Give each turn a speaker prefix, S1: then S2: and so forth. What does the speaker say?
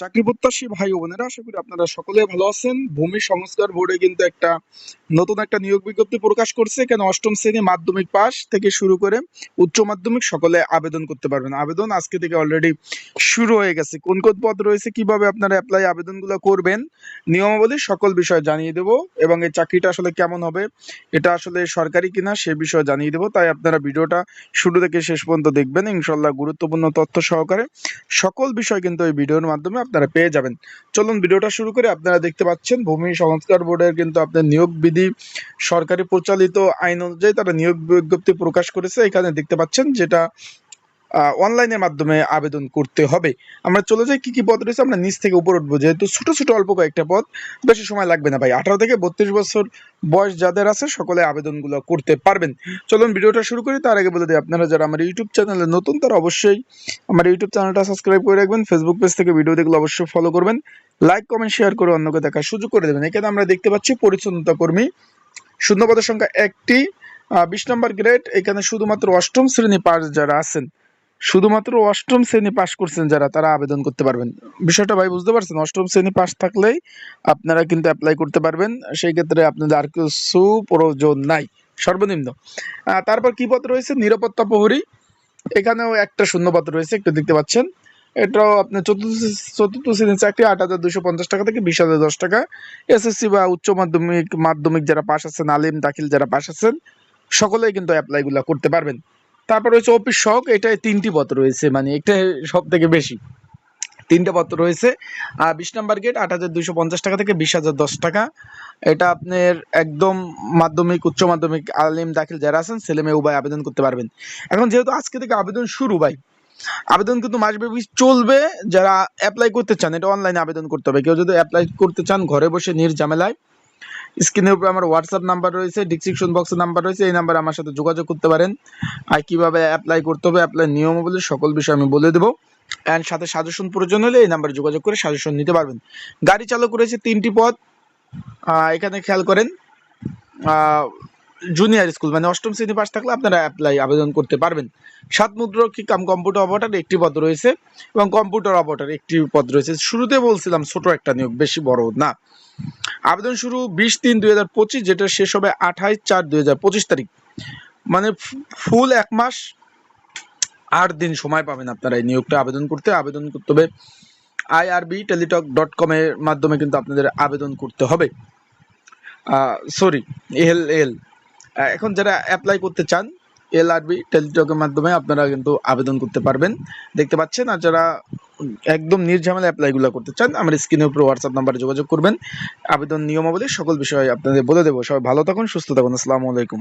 S1: চাকরি প্রত্যাশী ভাই বোনেরা, আশা করি আপনারা সকলে ভালো আছেন। ভূমি সংস্কার বোর্ডে কিন্তু একটা নতুন একটা নিয়োগ বিজ্ঞপ্তি প্রকাশ করছে। কেন অষ্টম শ্রেণি মাধ্যমিক পাস থেকে শুরু করে উচ্চ মাধ্যমিক সকলে আবেদন করতে পারবেন। আবেদন আজকে থেকে অলরেডি শুরু হয়ে গেছে। কোন কোন পদ রয়েছে, কীভাবে আপনারা অ্যাপ্লাই আবেদনগুলো করবেন, নিয়মাবলী সকল বিষয় জানিয়ে দেব এবং এই চাকরিটা আসলে কেমন হবে, এটা আসলে সরকারি কিনা সে বিষয়ে জানিয়ে দেব। তাই আপনারা ভিডিওটা শুরু থেকে শেষ পর্যন্ত দেখবেন। ইনশাল্লাহ গুরুত্বপূর্ণ তথ্য সহকারে সকল বিষয় কিন্তু এই ভিডিওর মাধ্যমে আপনারা পেয়ে যাবেন। চলুন ভিডিওটা শুরু করে। আপনারা দেখতে পাচ্ছেন, ভূমি সংস্কার বোর্ডের কিন্তু আপনার নিয়োগ বিধি সরকারি প্রচালিত আইন অনুযায়ী তারা নিয়োগ বিজ্ঞপ্তি প্রকাশ করেছে। এখানে দেখতে পাচ্ছেন যেটা অনলাইনের মাধ্যমে আবেদন করতে হবে। আমরা চলে যাই, কি কি পদ রয়েছে, আমরা নিচ থেকে উপর উঠবো। যেহেতু ছোট ছোট, অল্প কয়েকটা পদ, বেশি সময় লাগবে না ভাই। আঠারো থেকে বত্রিশ বছর বয়স যাদের আছে, সকলে আবেদনগুলো করতে পারবেন। চলুন ভিডিওটা শুরু করি। তার আগে বলে দিই, আপনারা যারা আমার ইউটিউব চ্যানেলে নতুন, তারা অবশ্যই আমার ইউটিউব চ্যানেলটা সাবস্ক্রাইব করে রাখবেন। ফেসবুক পেজ থেকে ভিডিও দেখলে অবশ্যই ফলো করবেন। লাইক কমেন্ট শেয়ার করে অন্যকে দেখার সুযোগ করে দেবেন। এখানে আমরা দেখতে পাচ্ছি পরিচ্ছন্নতা কর্মী। শূন্যপদের সংখ্যা একটি বিশ নম্বর গ্রেড এখানে শুধুমাত্র অষ্টম শ্রেণি পাস যারা আছেন শুধুমাত্র অষ্টম শ্রেণি পাশ করছেন যারা, তারা আবেদন করতে পারবেন। বিষয়টা ভাই বুঝতে পারছেন? অষ্টম শ্রেণি পাশ থাকলেই আপনারা কিন্তু অ্যাপ্লাই করতে পারবেন। সেই ক্ষেত্রে আপনাদের আর কিছু প্রয়োজন নাই। সর্বনিম্ন। তারপর কি পদ রয়েছে? নিরাপত্তা প্রহরী। এখানেও একটা শূন্যপদ রয়েছে, একটু দেখতে পাচ্ছেন। এটাও আপনার চতুর্থ চতুর্থ শ্রেণির চাকরি, আট হাজার দুশো পঞ্চাশ টাকা থেকে বিশ হাজার দশ টাকা। এসএসসি বা উচ্চ মাধ্যমিক মাধ্যমিক যারা পাশ আছেন, আলিম, দাখিল যারা পাশ আছেন, সকলেই কিন্তু অ্যাপ্লাইগুলো করতে পারবেন। তারপর রয়েছে অফিস শখ এটাই তিনটি পদ রয়েছে মানে এটা সব থেকে বেশি। তিনটে পত্র রয়েছে। আর বিশ নাম্বার গেট আট হাজার দুইশো পঞ্চাশ টাকা থেকে বিশ হাজার দশ টাকা। এটা আপনার একদম মাধ্যমিক, উচ্চ মাধ্যমিক আলিম দাখিল যারা আছেন, ছেলে মেয়ে উভয় আবেদন করতে পারবেন। এখন যেহেতু আজকে থেকে আবেদন শুরু ভাই, আবেদন কিন্তু মাসব্যাপী চলবে। যারা অ্যাপ্লাই করতে চান, এটা অনলাইনে আবেদন করতে হবে। কেউ যদি অ্যাপ্লাই করতে চান, ঘরে বসে নির্ঝামেলায় স্ক্রিনের উপরে আমার হোয়াটসঅ্যাপ নাম্বার রয়েছে ডিসক্রিপশন বক্সের নাম্বার রয়েছে এই নাম্বারে আমার সাথে যোগাযোগ করতে পারেন। আর কীভাবে অ্যাপ্লাই করতে হবে অ্যাপ্লাই নিয়মাবলী সকল বিষয় আমি বলে দেবো। অ্যান্ড সাথে সাজেশন প্রয়োজন হলে এই নাম্বারে যোগাযোগ করে সাজেশন নিতে পারবেন। গাড়ি চালক রয়েছে তিনটি আহ, এখানে খেয়াল করেন জুনিয়র স্কুল মানে অষ্টম শ্রেণি পাস থাকলে আপনারা অ্যাপ্লাই আবেদন করতে পারবেন। সাত মুদ্রক্ষী কাম কম্পিউটার অপারেটর একটি পদ রয়েছে এবং কম্পিউটার অপারেটর একটি পদ রয়েছে। শুরুতে বলছিলাম ছোট একটা নিয়োগ বেশি বড় না। আবেদন শুরু বিশ তিন দুই হাজার পঁচিশ, যেটা শেষ হবে আঠাইশ চার দুই হাজার পঁচিশ তারিখ। মানে ফুল এক মাস, আট দিন সময় পাবেন আপনারা এই নিয়োগটা আবেদন করতে। আবেদন করতে হবে আইআরবি টেলিটক ডট কমের মাধ্যমে কিন্তু আপনাদের আবেদন করতে হবে। Sorry L L. এখন যারা অ্যাপ্লাই করতে চান, এল আরবি টেলিটকের মাধ্যমে আপনারা কিন্তু আবেদন করতে পারবেন। দেখতে পাচ্ছেন, আর যারা একদম নির্ঝামেলা অ্যাপ্লাইগুলো করতে চান, আমার স্ক্রিনের উপর হোয়াটসঅ্যাপ নাম্বারে যোগাযোগ করবেন। আবেদন নিয়মাবলী সকল বিষয়ে আপনাদের বলে দেবো। সবাই ভালো থাকুন, সুস্থ থাকুন। আসসালামু আলাইকুম।